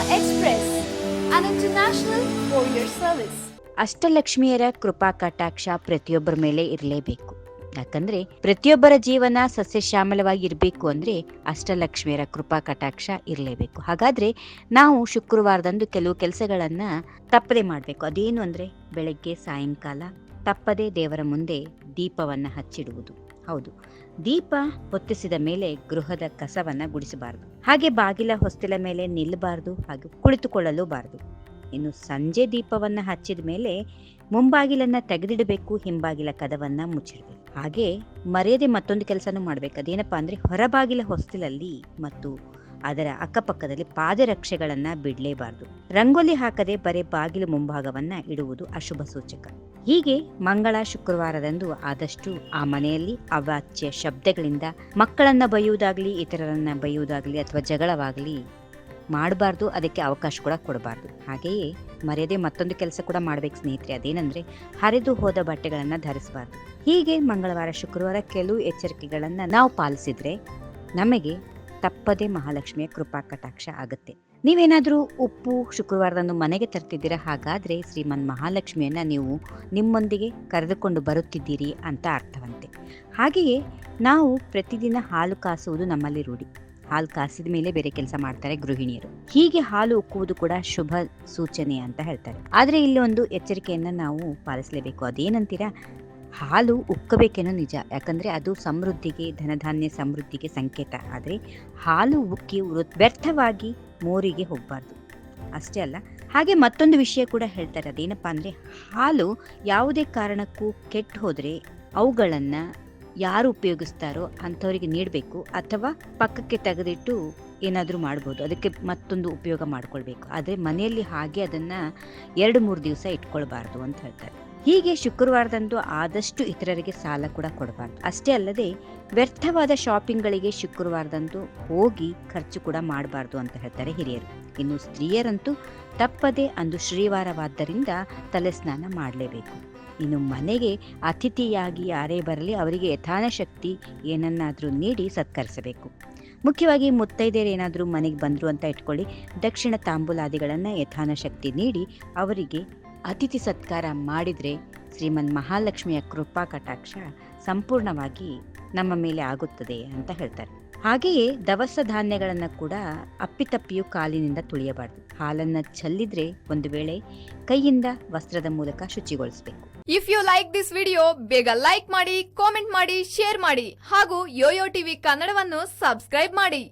Express. ಅಷ್ಟಲಕ್ಷ್ಮಿಯರ ಕೃಪಾ ಕಟಾಕ್ಷ ಪ್ರತಿಯೊಬ್ಬರ ಮೇಲೆ ಇರಲೇಬೇಕು. ಯಾಕಂದ್ರೆ ಪ್ರತಿಯೊಬ್ಬರ ಜೀವನ ಸಸ್ಯಶ್ಯಾಮಲವಾಗಿ ಇರಬೇಕು ಅಂದ್ರೆ ಅಷ್ಟಲಕ್ಷ್ಮಿಯರ ಕೃಪಾ ಕಟಾಕ್ಷ ಇರಲೇಬೇಕು. ಹಾಗಾದ್ರೆ ನಾವು ಶುಕ್ರವಾರದಂದು ಕೆಲವು ಕೆಲಸಗಳನ್ನ ತಪ್ಪದೆ ಮಾಡಬೇಕು. ಅದೇನು ಅಂದ್ರೆ ಬೆಳಗ್ಗೆ ಸಾಯಂಕಾಲ ತಪ್ಪದೆ ದೇವರ ಮುಂದೆ ದೀಪವನ್ನ ಹಚ್ಚಿಡುವುದು. ಹೌದು. ದೀಪ ಹೊತ್ತಿಸಿದ ಮೇಲೆ ಗೃಹದ ಕಸವನ್ನ ಗುಡಿಸಬಾರದು. ಹಾಗೆ ಬಾಗಿಲ ಹೊಸ್ತಿಲ ಮೇಲೆ ನಿಲ್ಲಬಾರದು ಹಾಗೆ ಕುಳಿತುಕೊಳ್ಳಲು ಬಾರದು ಇನ್ನು ಸಂಜೆ ದೀಪವನ್ನ ಹಚ್ಚಿದ ಮೇಲೆ ಮುಂಬಾಗಿಲನ್ನ ತೆಗೆದಿಡಬೇಕು ಹಿಂಬಾಗಿಲ ಕದವನ್ನ ಮುಚ್ಚಿಡಬೇಕು. ಹಾಗೆ ಮರೆಯದೆ ಮತ್ತೊಂದು ಕೆಲಸನೂ ಮಾಡ್ಬೇಕು. ಅದೇನಪ್ಪಾ ಅಂದ್ರೆ ಹೊರಬಾಗಿಲ ಹೊಸ್ತಿಲಲ್ಲಿ ಮತ್ತು ಅದರ ಅಕ್ಕಪಕ್ಕದಲ್ಲಿ ಪಾದರಕ್ಷೆಗಳನ್ನ ಬಿಡಲೇಬಾರದು. ರಂಗೋಲಿ ಹಾಕದೆ ಬರೇ ಬಾಗಿಲು ಮುಂಭಾಗವನ್ನ ಇಡುವುದು ಅಶುಭ ಸೂಚಕ. ಹೀಗೆ ಮಂಗಳ ಶುಕ್ರವಾರದಂದು ಆದಷ್ಟು ಆ ಮನೆಯಲ್ಲಿ ಅವಾಚ್ಯ ಶಬ್ದಗಳಿಂದ ಮಕ್ಕಳನ್ನ ಬೈಯುವುದಾಗ್ಲಿ ಇತರರನ್ನ ಬೈಯುವುದಾಗ್ಲಿ ಅಥವಾ ಜಗಳವಾಗ್ಲಿ ಮಾಡಬಾರ್ದು, ಅದಕ್ಕೆ ಅವಕಾಶ ಕೂಡ ಕೊಡಬಾರ್ದು. ಹಾಗೆಯೇ ಮರ್ಯಾದೆ ಮತ್ತೊಂದು ಕೆಲಸ ಕೂಡ ಮಾಡ್ಬೇಕು ಸ್ನೇಹಿತರೆ, ಅದೇನಂದ್ರೆ ಹರಿದು ಹೋದ ಬಟ್ಟೆಗಳನ್ನ ಧರಿಸಬಾರ್ದು. ಹೀಗೆ ಮಂಗಳವಾರ ಶುಕ್ರವಾರ ಕೆಲವು ಎಚ್ಚರಿಕೆಗಳನ್ನ ನಾವು ಪಾಲಿಸಿದ್ರೆ ನಮಗೆ ತಪ್ಪದೆ ಮಹಾಲಕ್ಷ್ಮಿಯ ಕೃಪಾ ಕಟಾಕ್ಷ ಆಗುತ್ತೆ. ನೀವೇನಾದರೂ ಉಪ್ಪು, ಶುಕ್ರವಾರದಂದು ಮನೆಗೆ ತರ್ತಿದ್ದೀರಾ? ಹಾಗಾದರೆ ಶ್ರೀಮನ್ ಮಹಾಲಕ್ಷ್ಮಿಯನ್ನು ನೀವು ನಿಮ್ಮೊಂದಿಗೆ ಕರೆದುಕೊಂಡು ಬರುತ್ತಿದ್ದೀರಿ ಅಂತ ಅರ್ಥವಂತೆ. ಹಾಗೆಯೇ ನಾವು ಪ್ರತಿದಿನ ಹಾಲು ಕಾಸುವುದು ನಮ್ಮಲ್ಲಿ ರೂಢಿ. ಹಾಲು ಕಾಸಿದ ಮೇಲೆ ಬೇರೆ ಕೆಲಸ ಮಾಡ್ತಾರೆ ಗೃಹಿಣಿಯರು. ಹೀಗೆ ಹಾಲು ಉಕ್ಕುವುದು ಕೂಡ ಶುಭ ಸೂಚನೆ ಅಂತ ಹೇಳ್ತಾರೆ. ಆದರೆ ಇಲ್ಲಿ ಒಂದು ಎಚ್ಚರಿಕೆಯನ್ನು ನಾವು ಪಾಲಿಸಲೇಬೇಕು. ಅದೇನಂತೀರಾ? ಹಾಲು ಉಕ್ಕಬೇಕೇನೋ ನಿಜ. ಯಾಕಂದರೆ ಅದು ಸಮೃದ್ಧಿಗೆ, ಧನಧಾನ್ಯ ಸಮೃದ್ಧಿಗೆ ಸಂಕೇತ. ಆದರೆ ಹಾಲು ಉಕ್ಕಿ ವ್ಯರ್ಥವಾಗಿ ಮೋರಿಗೆ ಹೋಗಬಾರ್ದು. ಅಷ್ಟೇ ಅಲ್ಲ, ಹಾಗೆ ಮತ್ತೊಂದು ವಿಷಯ ಕೂಡ ಹೇಳ್ತಾರೆ. ಅದೇನಪ್ಪ ಅಂದರೆ ಹಾಲು ಯಾವುದೇ ಕಾರಣಕ್ಕೂ ಕೆಟ್ಟು ಹೋದರೆ ಅವುಗಳನ್ನು ಯಾರು ಉಪಯೋಗಿಸ್ತಾರೋ ಅಂಥವರಿಗೆ ನೀಡಬೇಕು. ಅಥವಾ ಪಕ್ಕಕ್ಕೆ ತೆಗೆದಿಟ್ಟು ಏನಾದರೂ ಮಾಡ್ಬೋದು. ಅದಕ್ಕೆ ಮತ್ತೊಂದು ಉಪಯೋಗ ಮಾಡ್ಕೊಳ್ಬೇಕು. ಆದರೆ ಮನೆಯಲ್ಲಿ ಹಾಗೆ ಅದನ್ನು ಎರಡು ಮೂರು ದಿವಸ ಇಟ್ಕೊಳ್ಬಾರ್ದು ಅಂತ ಹೇಳ್ತಾರೆ. ಹೀಗೆ ಶುಕ್ರವಾರದಂದು ಆದಷ್ಟು ಇತರರಿಗೆ ಸಾಲ ಕೂಡ ಕೊಡಬಾರ್ದು. ಅಷ್ಟೇ ಅಲ್ಲದೆ ವ್ಯರ್ಥವಾದ ಶಾಪಿಂಗ್ಗಳಿಗೆ ಶುಕ್ರವಾರದಂದು ಹೋಗಿ ಖರ್ಚು ಕೂಡ ಮಾಡಬಾರ್ದು ಅಂತ ಹೇಳ್ತಾರೆ ಹಿರಿಯರು. ಇನ್ನು ಸ್ತ್ರೀಯರಂತೂ ತಪ್ಪದೆ ಅಂದು ಶ್ರೀವಾರವಾದ್ದರಿಂದ ತಲೆ ಸ್ನಾನ ಮಾಡಲೇಬೇಕು. ಇನ್ನು ಮನೆಗೆ ಅತಿಥಿಯಾಗಿ ಯಾರೇ ಬರಲಿ ಅವರಿಗೆ ಯಥಾನ ಶಕ್ತಿ ಏನನ್ನಾದರೂ ನೀಡಿ ಸತ್ಕರಿಸಬೇಕು. ಮುಖ್ಯವಾಗಿ ಮುತ್ತೈದೆಯರು ಏನಾದರೂ ಮನೆಗೆ ಬಂದರು ಅಂತ ಇಟ್ಕೊಳ್ಳಿ. ದಕ್ಷಿಣ ತಾಂಬೂಲಾದಿಗಳನ್ನು ಯಥಾನ ಶಕ್ತಿ ನೀಡಿ ಅವರಿಗೆ ಅತಿಥಿ ಸತ್ಕಾರ ಮಾಡಿದರೆ ಶ್ರೀಮನ್ ಮಹಾಲಕ್ಷ್ಮಿಯ ಕೃಪಾ ಕಟಾಕ್ಷ ಸಂಪೂರ್ಣವಾಗಿ ನಮ್ಮ ಮೇಲೆ ಆಗುತ್ತದೆ ಅಂತ ಹೇಳ್ತಾರೆ. ಹಾಗೆಯೇ ದವಸ ಧಾನ್ಯಗಳನ್ನು ಕೂಡ ಅಪ್ಪಿತಪ್ಪಿಯು ಕಾಲಿನಿಂದ ತುಳಿಯಬಾರದು. ಹಾಲನ್ನು ಚೆಲ್ಲಿದ್ರೆ ಒಂದು ವೇಳೆ ಕೈಯಿಂದ ವಸ್ತ್ರದ ಮೂಲಕ ಶುಚಿಗೊಳಿಸಬೇಕು. If you like this video ಬೇಗ ಲೈಕ್ ಮಾಡಿ ಕಾಮೆಂಟ್ ಮಾಡಿ ಶೇರ್ ಮಾಡಿ ಹಾಗೂ ಯೋಯೋ ಟಿವಿ ಕನ್ನಡವನ್ನು ಸಬ್ಸ್ಕ್ರೈಬ್ ಮಾಡಿ.